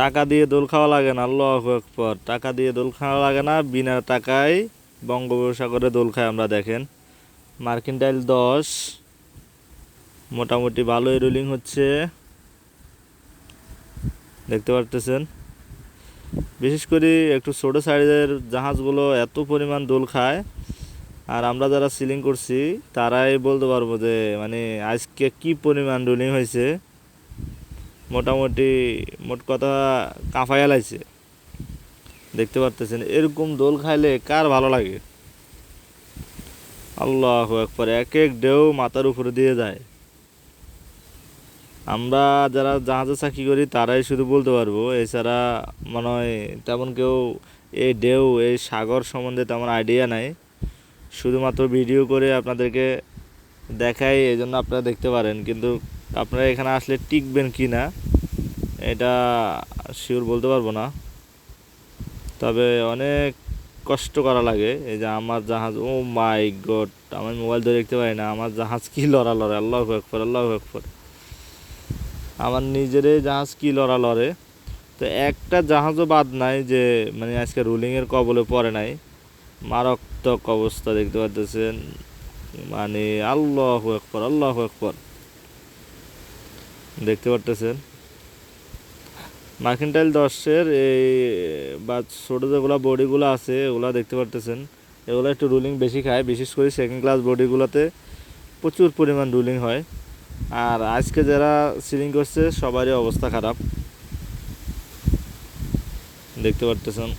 টাকা দিয়ে দোল খাওয়া লাগে না, আল্লাহ আকবর। টাকা দিয়ে দোল খাওয়া লাগে না, বিনা টাকায় বঙ্গোপসাগরে দোল খায় আমরা, দেখেন। মার্কিনটাইল দশ, মোটামুটি ভালোই রুলিং হচ্ছে। দেখতে পারতেছেন? বিশেষ করে একটু ছোটো সাইজের জাহাজগুলো এত পরিমাণ দোল খায়, আর আমরা যারা সিলিং করছি, তারাই বলতে পারব যে মানে আজকে কি পরিমাণ রুলিং হয়েছে। মোটামুটি মোট কথা কাঁফাইয়া লাইছে। দেখতে পারতেছেন, এরকম দোল খাইলে কার ভালো লাগে? আল্লাহ একবার এক এক ঢেউ মাথার উপরে দিয়ে যায়। আমরা যারা জাহাজে চাকরি করি, তারাই শুধু বলতে পারব, এছাড়া মনে হয় তেমন কেউ এই ঢেউ এই সাগর সম্বন্ধে তেমন আইডিয়া নাই। শুধুমাত্র ভিডিও করে আপনাদেরকে দেখাই এই জন্য আপনারা দেখতে পারেন। কিন্তু আপনারা এখানে আসলে টিকবেন কি না, এটা শিওর বলতে পারব না। তবে অনেক কষ্ট করা লাগে, এই যে আমার জাহাজ, ও মাই গড আমার মোবাইল ধরে দেখতে পাই না, আমার জাহাজ কি লড়া লড়ে, আল্লাহ একবার আল্লাহ একবার আমার নিজেরই জাহাজ কি লড়া লড়ে, তো একটা জাহাজও বাদ নাই যে মানে আজকে রুলিংয়ের কবলে পড়ে নাই, মারাত্মক অবস্থা দেখতে পাচ্ছেন মানে আল্লাহ একবার আল্লাহ একবার দেখতে পারতেছেন। মার্কেন্টাইল দশের এই, বা ছোটো যেগুলো বডিগুলো আছে, এগুলো দেখতে পারতেছেন। এগুলো একটু রুলিং বেশি খায়, বিশেষ করে সেকেন্ড ক্লাস বডিগুলোতে প্রচুর পরিমাণ রুলিং হয়। আর আজকে যারা সিলিং করছে, সবারই অবস্থা খারাপ। দেখতে পারতেছেন।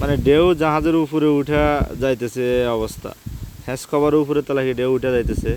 মানে ডেউ জাহাজের উপরে উঠা যাইতেছে অবস্থা। হ্যাস কভারের উপরে তালাকি, ঢেউ উঠে যাইতেছে।